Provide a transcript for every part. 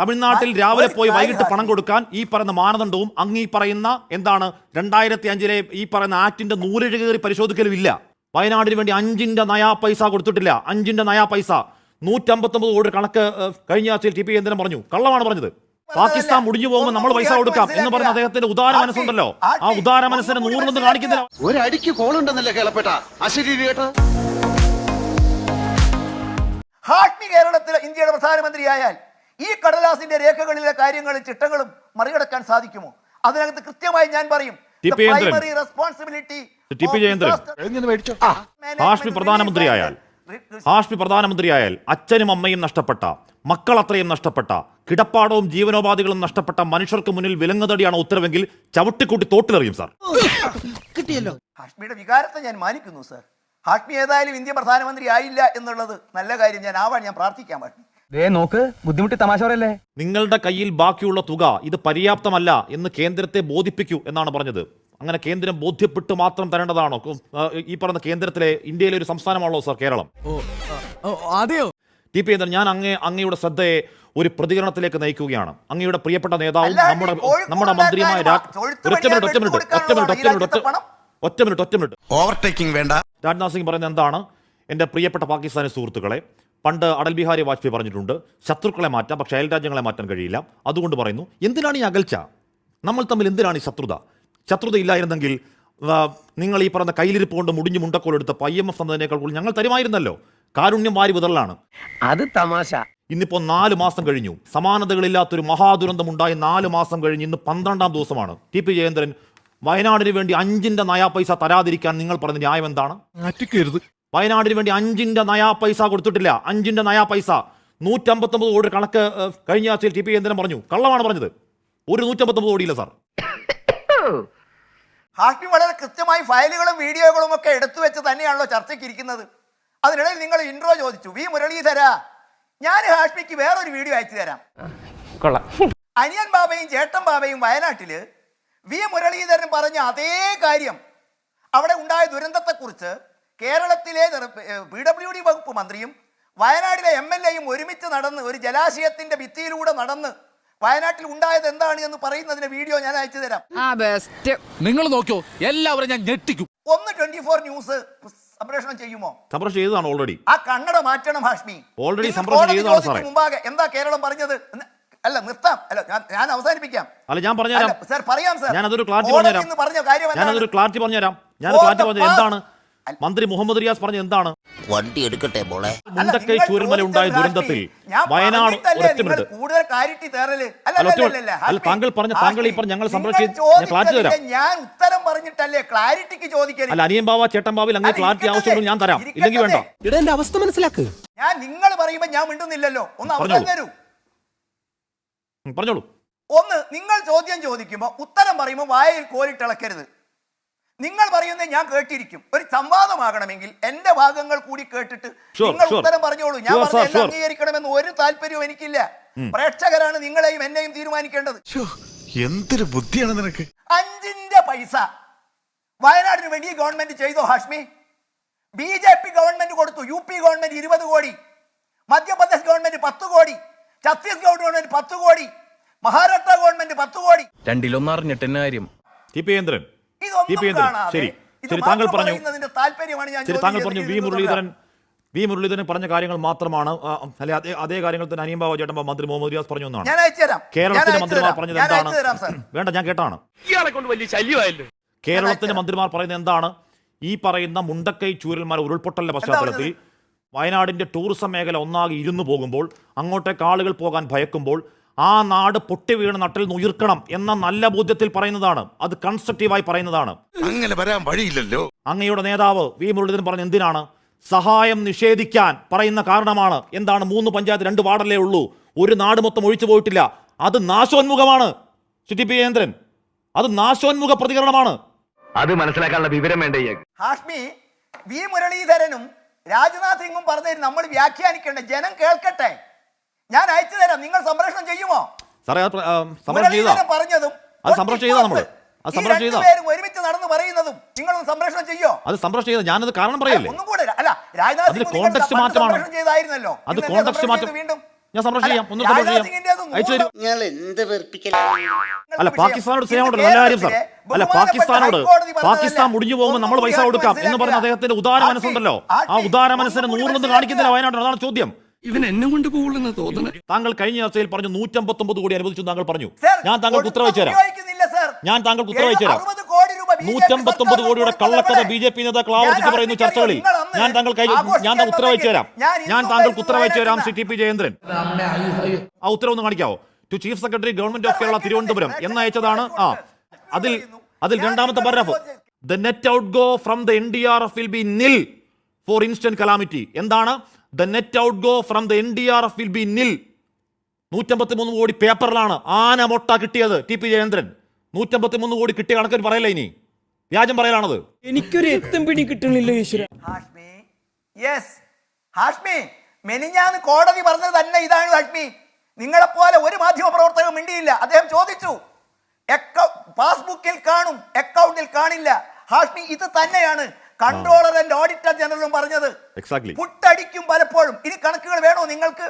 തമിഴ്നാട്ടിൽ രാവിലെ പോയി വൈകിട്ട് പണം കൊടുക്കാൻ ഈ പറയുന്ന മാനദണ്ഡവും അങ്ങ് ഈ പറയുന്ന എന്താണ് രണ്ടായിരത്തി അഞ്ചിലെ ഈ പറയുന്ന ആക്ടിന്റെ നൂറെഴ് കയറി പരിശോധിക്കലും ഇല്ല വയനാടിന് വേണ്ടി അഞ്ചിന്റെ നയാ പൈസ കൊടുത്തിട്ടില്ല. അഞ്ചിന്റെ നയാ പൈസ. നൂറ്റമ്പത്തൊമ്പത് കോടി കണക്ക് കഴിഞ്ഞ ആഴ്ചയിൽ ടി പി കേന്ദ്രം പറഞ്ഞു. കള്ളമാണ് പറഞ്ഞത്. പാകിസ്ഥാൻ മുടിഞ്ഞു പോകുമ്പോൾ നമ്മൾ പൈസ കൊടുക്കാം എന്ന് പറഞ്ഞ അദ്ദേഹത്തിന്റെ ഉദാര മനസ്സുണ്ടല്ലോ. ആ ഉദാര മനസ്സിനെ നൂറിനൊന്നും കാണിക്കുന്നില്ല. ഒരടിക്ക് കോളുണ്ടെന്നല്ലേ കേളപ്പെട്ട? അശരീരി കേട്ടോ ഹാഷ്മി കേരളത്തിലെ ഇന്ത്യയുടെ പ്രധാനമന്ത്രിയായാൽ ഈ കടലാസിന്റെ രേഖകളിലെ കാര്യങ്ങളും ചിട്ടങ്ങളും മറികടക്കാൻ സാധിക്കുമോ അതിനകത്ത് കൃത്യമായി ഞാൻ പറയും primary. Responsibility T. P. Jayachandran. Hashmi പ്രധാനമന്ത്രിയായാൽ Hashmi പ്രധാനമന്ത്രിയായാൽ അച്ഛനും അമ്മയും നഷ്ടപ്പെട്ട മക്കൾ അത്രയും നഷ്ടപ്പെട്ട കിടപ്പാടവും ജീവനോപാധികളും നഷ്ടപ്പെട്ട മനുഷ്യർക്ക് മുന്നിൽ വിലങ്ങുതടിയാണ് ഉത്തരവെങ്കിൽ ചവിട്ടിക്കൂട്ടി തോട്ടിലെറിയും സാർ കിട്ടിയല്ലോ ഹാഷ്മിയുടെ വികാരത്തെ ഞാൻ മാനിക്കുന്നു സാർ ഹാഷ്മി ഏതായാലും ഇന്ത്യ പ്രധാനമന്ത്രി ആയില്ല എന്നുള്ളത് നല്ല കാര്യം ഞാൻ ആവാൻ ഞാൻ പ്രാർത്ഥിക്കാൻ പാടില്ല ദേ നോക്ക് ബുദ്ധിമുട്ടി തമാശ പറയല്ലേ നിങ്ങളുടെ കയ്യിൽ ബാക്കിയുള്ള തുക ഇത് പര്യാപ്തമല്ല എന്ന് കേന്ദ്രത്തെ ബോധിപ്പിക്കൂ എന്നാണ് പറഞ്ഞത്. അങ്ങനെ കേന്ദ്രം ബോധ്യപ്പെട്ട് മാത്രം തരേണ്ടതാണോ? ഈ പറഞ്ഞ കേന്ദ്രത്തിലെ ഇന്ത്യയിലെ ഒരു സംസ്ഥാനമാണല്ലോ സാർ കേരളം? അതെയോ? ടി. പി. ഞാൻ അങ്ങേ അങ്ങയുടെ ശ്രദ്ധയെ ഒരു പ്രതികരണത്തിലേക്ക് നയിക്കുകയാണ്. അങ്ങയുടെ പ്രിയപ്പെട്ട നേതാവും നമ്മുടെ നമ്മുടെ മന്ത്രിയുമായ ഒറ്റ മിനിറ്റ് ഒറ്റ മിനിറ്റ് ഒറ്റ മിനിറ്റ് ഒറ്റ മിനിറ്റ്? ഒറ്റ മിനിറ്റ് ഒറ്റ മിനിറ്റ്. ഓവർടേക്കിംഗ് വേണ്ട. രാജ്നാഥ് സിംഗ് പറയുന്നത് എന്താണ്? എന്റെ പ്രിയപ്പെട്ട പാകിസ്ഥാനി സുഹൃത്തുക്കളെ പണ്ട് അടൽ ബിഹാരി വാജ്പേയി പറഞ്ഞിട്ടുണ്ട് ശത്രുക്കളെ മാറ്റാം പക്ഷേ അയൽരാജ്യങ്ങളെ മാറ്റാൻ കഴിയില്ല. അതുകൊണ്ട് പറയുന്നു എന്തിനാണ് ഈ അകൽച്ച? നമ്മൾ തമ്മിൽ എന്തിനാണ് ഈ ശത്രുത? ശത്രുത ഇല്ലായിരുന്നെങ്കിൽ നിങ്ങൾ ഈ പറഞ്ഞ കയ്യിലിരിപ്പ് കൊണ്ട് മുടിഞ്ഞു മുണ്ടക്കോലെടുത്ത ഐ എം എഫ് തന്നതിനേക്കാൾ കൂടുതൽ ഞങ്ങൾ തരുമായിരുന്നല്ലോ. കാരുണ്യം വാരി വിതറലാണ്. അത് തമാശ. ഇന്നിപ്പോൾ നാല് മാസം കഴിഞ്ഞു. സമാനതകളില്ലാത്തൊരു മഹാദുരന്തം ഉണ്ടായി നാല് മാസം കഴിഞ്ഞ് ഇന്ന് പന്ത്രണ്ടാം ദിവസമാണ്. ടി പി ജയേന്ദ്രൻ വയനാടിന് വേണ്ടി അഞ്ചിന്റെ നയാ പൈസ തരാതിരിക്കാൻ നിങ്ങൾ പറഞ്ഞ ന്യായം എന്താണ്? വയനാടിന് വേണ്ടി അഞ്ചിന്റെ നയാ പൈസ കൊടുത്തിട്ടില്ല. അഞ്ചിന്റെ നയാ പൈസ. നൂറ്റമ്പത്തൊമ്പത് കോടി കണക്ക് കഴിഞ്ഞ ആഴ്ചയിൽ ടി പി കേന്ദ്രം പറഞ്ഞു? കള്ളമാണ് പറഞ്ഞത്. ഒരു നൂറ്റമ്പത്തൊമ്പത് കോടിയില്ല സാർ. ഹാഷ്മി വളരെ കൃത്യമായി ഫയലുകളും വീഡിയോകളും ഒക്കെ എടുത്തു വെച്ച് തന്നെയാണല്ലോ ചർച്ചയ്ക്ക് ഇരിക്കുന്നത്. അതിനിടയിൽ നിങ്ങൾ ഇൻട്രോ ചോദിച്ചു. വി മുരളീധര ഞാൻ ഹാഷ്മിക്ക് വേറൊരു വീഡിയോ അയച്ചു തരാം. കൊള്ളാം. അനിയൻ ബാബയും ചേട്ടൻ ബാബയും വയനാട്ടിൽ വി മുരളീധരൻ പറഞ്ഞ അതേ കാര്യം. അവിടെ ഉണ്ടായ ദുരന്തത്തെക്കുറിച്ച് കേരളത്തിലെ പി ഡബ്ല്യു ഡി വകുപ്പ് മന്ത്രിയും വയനാടിലെ എം എൽ എയും ഒരുമിച്ച് നടന്ന് ഒരു ജലാശയത്തിന്റെ ഭിത്തിയിലൂടെ നടന്ന് വയനാട്ടിൽ ഉണ്ടായത് എന്താണ് എന്ന് പറയുന്നതിന്റെ വീഡിയോ ഞാൻ അയച്ചു തരാം. ആ ബെസ്റ്റ് നിങ്ങൾ നോക്കിയോ എല്ലാവരും ഞാൻ ഞെട്ടിക്കും. ഒന്ന് ട്വന്റി ഫോർ ന്യൂസ് സംപ്രേഷണം ചെയ്യുമോ? സംപ്രേഷണം ചെയ്തതാണ് ഓൾറെഡി ആ കണ്ണട മാറ്റണം ഹാഷ്മി. ഓൾറെഡി സംപ്രേഷണം ചെയ്തതാണ് സാറേ. മുമ്പാകെ എന്താ കേരളം പറഞ്ഞത്? അല്ല നിർത്താം. അല്ല ഞാൻ ഞാൻ അവസാനിപ്പിക്കാം. അല്ല ഞാൻ പറഞ്ഞുതരാം. അല്ല, സർ പറയാം സർ. ഞാൻ അതൊരു ക്ലാരിറ്റി പറഞ്ഞു പറഞ്ഞ കാര്യം ഞാൻ അതൊരു ക്ലാരിറ്റി പറഞ്ഞുതരാം. ഞാൻ ക്ലാരിറ്റി പറഞ്ഞു എന്താണ് മന്ത്രി മുഹമ്മദ് റിയാസ് പറഞ്ഞത് എന്താണ്? വണ്ടി എടുക്കട്ടെ മോളെ. മുണ്ടക്കൈ ചൂരൽമല ഉണ്ടായ ദുരന്തത്തിൽ വയനാട് ഒറ്റ മിനിറ്റ്. അല്ല അല്ല, അല്ല, അല്ല, അല്ല, ഹാഷ്മി, താങ്കൾ പറഞ്ഞ- താങ്കൾ ഈ പറഞ്ഞ ഞങ്ങൾ സംരക്ഷിച്ചു ക്ലാരിറ്റി തരാം. ഞാൻ ഉത്തരം പറഞ്ഞിട്ടല്ലേ ക്ലാരിറ്റിക്ക് ചോദിക്കരുത് അല്ല അനിയൻ ബാബ ചേട്ടൻ ബാബിൽ അങ്ങനെ ക്ലാരിറ്റി ആവശ്യമുള്ളൂ ഞാൻ തരാം. ഇല്ലെങ്കിൽ വേണ്ട. എന്റെ അവസ്ഥ മനസ്സിലാക്ക്. ഞാൻ നിങ്ങൾ പറയുമ്പോ ഞാൻ മിണ്ടുന്നില്ലല്ലോ. ഒന്ന് അവസരം പറഞ്ഞോളൂ. തരൂ. പറഞ്ഞോളൂ. ഒന്ന് നിങ്ങൾ ചോദ്യം ചോദിക്കുമ്പോൾ ഉത്തരം പറയുമ്പോൾ വായിൽ കോലിട്ടിളക്കരുത് നിങ്ങൾ പറയുന്നത് ഞാൻ കേട്ടിരിക്കും. ഒരു സംവാദമാകണമെങ്കിൽ എന്റെ ഭാഗങ്ങൾ കൂടി കേട്ടിട്ട് നിങ്ങൾ ഉത്തരം പറഞ്ഞോളൂ. ഞാൻ Sure, പറഞ്ഞ sir, sure. അംഗീകരിക്കണമെന്ന് ഒരു താല്പര്യവും എനിക്കില്ല. പ്രേക്ഷകരാണ് നിങ്ങളെയും എന്നെയും തീരുമാനിക്കേണ്ടത്. എന്തൊരു ബുദ്ധിയാണ് നിനക്ക്? അഞ്ചിന്റെ പൈസ. വയനാടിന് വേണ്ടി ഗവൺമെന്റ് ചെയ്തോ Hashmi? B J P government കൊടുത്തു. യു പി ഗവൺമെന്റ് ഇരുപത് കോടി. മധ്യപ്രദേശ് ഗവൺമെന്റ് പത്ത് കോടി. ഛത്തീസ്ഗഡ് ഗവൺമെന്റ് പത്ത് കോടി. മഹാരാഷ്ട്ര ഗവൺമെന്റ് പത്ത് കോടി. രണ്ടിലൊന്നറിഞ്ഞിട്ട് കാര്യം? ടി പി ടി പി കേന്ദ്രൻ കാണാതെ ശരി ശരി താങ്കൾ പറഞ്ഞു. ശരി താങ്കൾ പറഞ്ഞു വി മുരളീധരൻ വി മുരളീധരൻ പറഞ്ഞ കാര്യങ്ങൾ മാത്രമാണ്. അല്ലെ അതേ അതേ കാര്യങ്ങൾ തന്നെ അനിയമ്പാവ ബാബു ചേട്ടൻ മന്ത്രി മുഹമ്മദ് റിയാസ് പറഞ്ഞു എന്നാണ്. കേരളത്തിന്റെ മന്ത്രിമാർ തരാം. പറഞ്ഞത് ഞാൻ എന്താണ്? വേണ്ട ഞാൻ കേട്ടാണ്. കേരളത്തിന്റെ മന്ത്രിമാർ പറയുന്നത് എന്താണ്? ഈ പറയുന്ന മുണ്ടക്കൈ ചൂരന്മാരെ ഉരുൾപൊട്ടലിന്റെ പശ്ചാത്തലത്തിൽ വയനാടിന്റെ ടൂറിസം മേഖല ഒന്നാകെ ഇരുന്നു പോകുമ്പോൾ അങ്ങോട്ടേക്ക് ആളുകൾ പോകാൻ ഭയക്കുമ്പോൾ ആ നാട് പൊട്ടി വീണ് നട്ടിൽ നിന്ന് ഉയർക്കണം എന്ന നല്ല ബോധ്യത്തിൽ പറയുന്നതാണ്. അത് കൺസ്ട്രക്റ്റീവായി പറയുന്നതാണ്. അങ്ങനെ വരാൻ വഴിയില്ലല്ലോ. അങ്ങയുടെ നേതാവ് വി മുരളീധരൻ പറഞ്ഞ എന്തിനാണ്? സഹായം നിഷേധിക്കാൻ പറയുന്ന കാരണമാണ്. എന്താണ് മൂന്ന് പഞ്ചായത്ത് രണ്ട് വാർഡല്ലേ ഉള്ളൂ? ഒരു നാട് മൊത്തം ഒഴിച്ചു പോയിട്ടില്ല. അത് നാശോന്മുഖമാണ്. സിറ്റി പി കേന്ദ്രൻ അത് നാശോന്മുഖ പ്രതികരണമാണ്. അത് മനസ്സിലാക്കാനുള്ള വിവരം വേണ്ട ഹാഷ്മി വി മുരളീധരനും രാജ്നാഥ് സിംഗും പറഞ്ഞതിന് നമ്മൾ വ്യാഖ്യാനിക്കേണ്ട ജനം കേൾക്കട്ടെ. ഞാൻ അയച്ചു തരാം. നിങ്ങൾ സംപ്രേഷണം ചെയ്യുമോ? സാറേ സംപ്രേഷണം ചെയ്താ. പറഞ്ഞതും അത് സംപ്രേഷണം ചെയ്താ നമ്മൾ അത് ഈ സംപ്രേഷണം ചെയ്താ. രണ്ടുപേരും ഒരുമിച്ച് നടന്ന് പറയുന്നതും നിങ്ങളൊന്ന് സംപ്രേഷണം ചെയ്യോ? അത് സംപ്രേഷണം ചെയ്ത. ഞാനത് കാരണം പറയല്ലേ? ഒന്നും കൂടെ അല്ല രാജ്നാഥ് മാറ്റമാണ്. ചെയ്തായിരുന്നല്ലോ. അത് മാറ്റം. വീണ്ടും ഞാൻ ചെയ്യാം. ഒന്ന് അയച്ചു തരൂ. അല്ല പാകിസ്ഥാനോട് സ്നേഹമുണ്ട് നല്ല കാര്യം സാർ. അല്ല പാകിസ്ഥാനോട് പാകിസ്ഥാൻ മുടിഞ്ഞു പോകുമ്പോൾ നമ്മൾ പൈസ കൊടുക്കാം എന്ന് പറഞ്ഞ അദ്ദേഹത്തിന്റെ ഉദാര മനസ്സുണ്ടല്ലോ ആ ഉദാര മനസ്സിനെ നൂറിലൊന്ന് കാണിക്കുന്നില്ല വയനാട്ടിൽ. അതാണ് ചോദ്യം. ഇവൻ എന്നെ കൊണ്ട് പോകുള്ളെന്ന് തോന്നുന്നു. താങ്കൾ കഴിഞ്ഞ ചർച്ചയിൽ പറഞ്ഞു നൂറ്റമ്പത്തൊമ്പത് കോടി അനുവദിച്ചു താങ്കൾ പറഞ്ഞു. ഞാൻ താങ്കൾക്ക് കൊടുത്ത ഉത്തരവച്ചു തരാം. ഞാൻ താങ്കൾക്ക് ഉത്തരവച്ചു തരാം. നൂറ്റമ്പത്തൊമ്പത് കോടിയുടെ കള്ളക്കഥ? ബി ജെ പി നേതാക്കൾ ആവർത്തിച്ച് ഞാൻ പറയുന്നു ചർച്ചകളിൽ ഞാൻ താങ്കൾ ഞാൻ താങ്കൾ തരാം. ഞാൻ താങ്കൾക്ക് വരുന്നു ഉത്തരവച്ചു തരാം സി ടി പി ജയേന്ദ്രൻ ആ ഉത്തരവ് ഒന്ന് കാണിക്കാവോ? To chief secretary government of Kerala Thiruvananthapuram എന്ന് അയച്ചതാണ് ആ. അതിൽ അതിൽ രണ്ടാമത്തെ paragraph the net outgo from the N D R F will be nil for instant calamity എന്താണ്? The net outgo from the N D R F will be nil നൂറ്റമ്പത്തി മൂന്ന് കോടി പേപ്പറിലാണ് ആന മൊട്ട കിട്ടിയത് ടി പി ജയേന്ദ്രൻ. നൂറ്റമ്പത്തി മൂന്ന് കോടി കിട്ടിയ കണക്കിന് പറയല്ല ഇനി? വ്യാജം പറയലാണത്. എനിക്കൊരു എത്തും പിടി കിട്ടണില്ല ഈശ്വര. ഹാഷ്മി. യെസ് ഹാഷ്മി മെനിഞ്ഞാന്ന് കോടതി പറഞ്ഞത് തന്നെ ഇതാണ് ഹാഷ്മി. നിങ്ങളെപ്പോലെ ഒരു മാധ്യമ പ്രവർത്തകൻ മിണ്ടിയില്ല. അദ്ദേഹം ചോദിച്ചു "എക്ക- പാസ്ബുക്കിൽ കാണും അക്കൗണ്ടിൽ കാണില്ല. ഹാഷ്മി ഇത് തന്നെയാണ്. കൺട്രോളർ ആൻഡ് ഓഡിറ്റർ ജനറലും പറഞ്ഞത്. എക്സാക്ട്ലി പുട്ടടിക്കും പലപ്പോഴും. ഇനി കണക്കുകൾ വേണോ നിങ്ങൾക്ക്?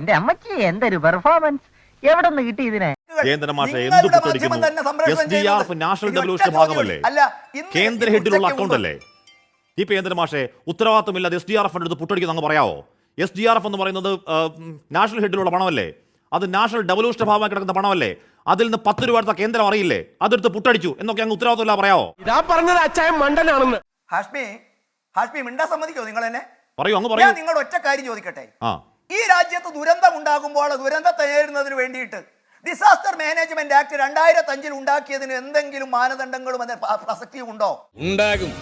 എന്റെ അമ്മച്ചി എന്തൊരു പെർഫോമൻസ് എവിടെ നിന്ന് കിട്ടി ഇതിനെ? ജയേന്ദ്രൻ മാഷെ എന്ത് പുട്ടടിക്കുന്നു? നാഷണൽ ചോദ്യം ഭാഗമല്ലേ? അല്ല, കേന്ദ്ര ഹെഡിലുള്ള അക്കൗണ്ട് അല്ലേ? ഈ കേന്ദ്ര മാഷെ ഉത്തരവാദിത്തമില്ലാതെ എസ് ഡി ആർ എഫ് എടുത്ത് പുട്ടടിക്കുന്നു അങ്ങ് പറയാവോ? എസ് ഡി ആർ എഫ് എന്ന് പറയുന്നത് നാഷണൽ ഹെഡിലുള്ള പണമല്ലേ? അത് നാഷണൽ ഡെവലൂഷൻ ഭാഗമായി കിടക്കുന്ന പണമല്ലേ? അതിൽ നിന്ന് പത്ത് രൂപ എടുത്ത കേന്ദ്രം അറിയില്ലേ? അതെടുത്ത് പുട്ടടിച്ചു. എന്നൊക്കെ അങ്ങ് ഉത്തരവാദിത്തമില്ല പറയാവോ? ഇതാ പറഞ്ഞത് അച്ചായ മണ്ടനാണെന്ന്. ഹാഷ്മി ഹാഷ്മി മിണ്ടാ സമ്മതിക്കോ നിങ്ങൾ എന്നെ പറയൂ അങ്ങ് ഞാൻ പറയൂ. നിങ്ങൾ ഒറ്റ കാര്യം ചോദിക്കട്ടെ? ആ. ഈ രാജ്യത്ത് ദുരന്തം ഉണ്ടാകുമ്പോൾ ദുരന്തത്തെ നേരിടുന്നതിന് വേണ്ടിയിട്ട് ഡിസാസ്റ്റർ മാനേജ്മെന്റ് ആക്ട് രണ്ടായിരത്തി അഞ്ചിൽ ഉണ്ടാക്കിയതിന് എന്തെങ്കിലും മാനദണ്ഡങ്ങളും പ്രസക്തിയും ഉണ്ടോ ഉണ്ടാകും.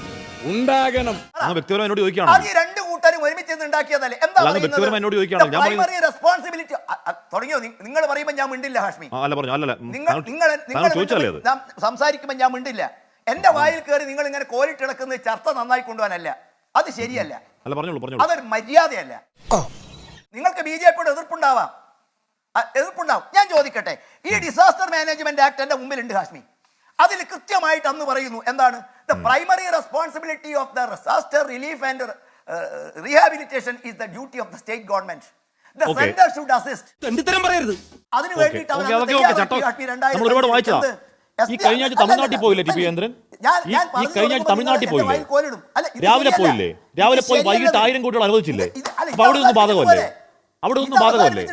ഉണ്ടാകണം. ആ വ്യക്തിപരമായി ചോദിക്കുകയാണ്? ഒരുമിച്ച് ഉണ്ടാക്കിയതല്ലേ എന്താ പ്രൈമറി റെസ്പോൺസിബിലിറ്റി തുടങ്ങിയോ? നിങ്ങൾ പറയുമ്പോൾ ഞാൻ മിണ്ടില്ല ഹാഷ്മി. നിങ്ങൾ നിങ്ങൾ സംസാരിക്കുമ്പോൾ ഞാൻ മിണ്ടില്ല. എന്റെ വായിൽ കയറി നിങ്ങൾ ഇങ്ങനെ കോലിട്ടിളക്കുന്ന ചർച്ച നന്നായി കൊണ്ടുപോകാനല്ല. അത് ശരിയല്ല. അതൊരു മര്യാദയല്ല. നിങ്ങൾക്ക് ബി ജെ പിയുടെ എതിർപ്പുണ്ടാവാം. എതിർപ്പുണ്ടാവും. ഞാൻ ചോദിക്കട്ടെ. ഈ ഡിസാസ്റ്റർ മാനേജ്മെന്റ് ആക്ട് എന്റെ മുമ്പിലുണ്ട് ഹാഷ്മി. അതിൽ കൃത്യമായിട്ട് അന്ന് പറയുന്നു എന്താണ്? The primary responsibility of the disaster relief and rehabilitation is the duty of the state government ഒരുപാട് വായിച്ചതാ. ഈ കഴിഞ്ഞ ആഴ്ച തമിഴ്നാട്ടിൽ പോയില്ലേ ടി പി ഈ കഴിഞ്ഞ ആഴ്ച തമിഴ്നാട്ടിൽ പോയില്ലേ? രാവിലെ പോയില്ലേ? രാവിലെ പോയി. വൈകിട്ട് ആയിരം കോടികൾ അനുവദിച്ചില്ലേ? അപ്പൊ അവിടെ ഒന്നും ബാധകമല്ലേ? അവിടെ ഒന്നും ബാധകമല്ലേ?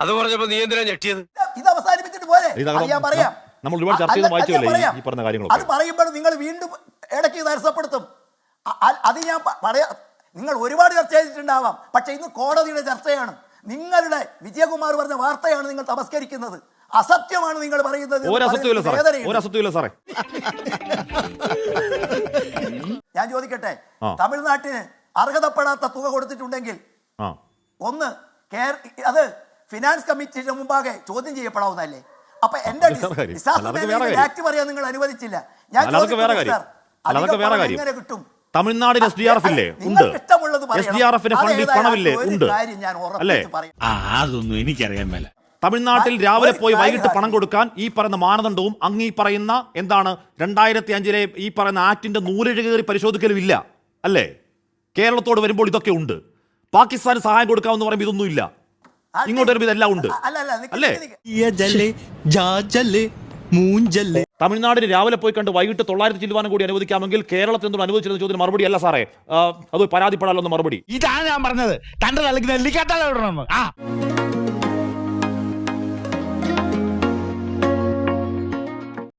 അത് പറഞ്ഞപ്പോ നീ എന്തിനാ ഞെട്ടിയത്? ഇത് അവസാനിപ്പിച്ചിട്ട് പോരെ ഞാൻ പറയാം. നമ്മൾ ഒരുപാട് ചർച്ച ചെയ്ത് വായിച്ചല്ലേ ഈ- പറഞ്ഞ കാര്യങ്ങൾ അത് പറയുമ്പോൾ നിങ്ങൾ വീണ്ടും ഇടയ്ക്ക് തടസ്സപ്പെടുത്തും അ- അത് ഞാൻ പറയാ നിങ്ങൾ ഒരുപാട് ചർച്ച ചെയ്തിട്ടുണ്ടാവാം. പക്ഷേ ഇന്ന് കോടതിയുടെ ചർച്ചയാണ്. നിങ്ങളുടെ വിജയകുമാർ പറഞ്ഞ വാർത്തയാണ് നിങ്ങൾ തമസ്കരിക്കുന്നത്. അസത്യമാണ് നിങ്ങൾ പറയുന്നത് ഞാൻ ചോദിക്കട്ടെ. തമിഴ്നാട്ടിന് അർഹതപ്പെടാത്ത തുക കൊടുത്തിട്ടുണ്ടെങ്കിൽ ഒന്ന് അത് ഫിനാൻസ് കമ്മിറ്റിയുടെ മുമ്പാകെ ചോദ്യം ചെയ്യപ്പെടാവുന്നതല്ലേ? അപ്പൊ എന്റെ ഡിസാസ്റ്റർ മാനേജ്മെന്റ് ആക്ട് പറയാൻ നിങ്ങൾ അനുവദിച്ചില്ല. ഞാൻ ചോദിക്കുന്നു, സാർ, അധികം എങ്ങനെ കിട്ടും? തമിഴ്നാടിന് എസ് ഡി ആർ എഫ് ഇല്ലേ? ഉണ്ട്. എസ് ഡി ആർ എഫിന്റെ ഫണ്ടിൽ പണമില്ലേ? ഉണ്ട്. കാര്യം ഞാൻ ഉറപ്പിച്ച് അല്ലേ. അതൊന്നും എനിക്കറിയാൻ മേല. തമിഴ്നാട്ടിൽ രാവിലെ പോയി വൈകിട്ട് പണം കൊടുക്കാൻ ഈ പറയുന്ന മാനദണ്ഡവും അങ്ങ് ഈ പറയുന്ന എന്താണ് രണ്ടായിരത്തി അഞ്ചിലെ ഈ പറയുന്ന ആക്ടിന്റെ നൂലെഴു കയറി പരിശോധിക്കലും ഇല്ല. അല്ലേ? കേരളത്തോട് വരുമ്പോൾ ഇതൊക്കെ ഉണ്ട്. പാകിസ്ഥാന് സഹായം കൊടുക്കാമെന്ന് പറയുമ്പോൾ ഇതൊന്നും ഇല്ല. ഇങ്ങോട്ട് വരുമ്പോൾ ഇതെല്ലാം ഉണ്ട്. അല്ല. മൂഞ്ചല്ലേ തമിഴ്നാടിന് രാവിലെ പോയി കണ്ട് വൈകിട്ട് തൊള്ളായിരത്തി ചില്ലുവാനും കൂടി അനുവദിക്കാമെങ്കിൽ കേരളത്തിൽ നിന്നും അനുവദിച്ചിരുന്ന ചോദ്യം മറുപടി അല്ല സാറേ. അത് പരാതിപ്പെടാനുള്ള മറുപടി. ഇതാണ് ഞാൻ പറഞ്ഞത്. നെല്ലിക്കാട്ടാ ആ.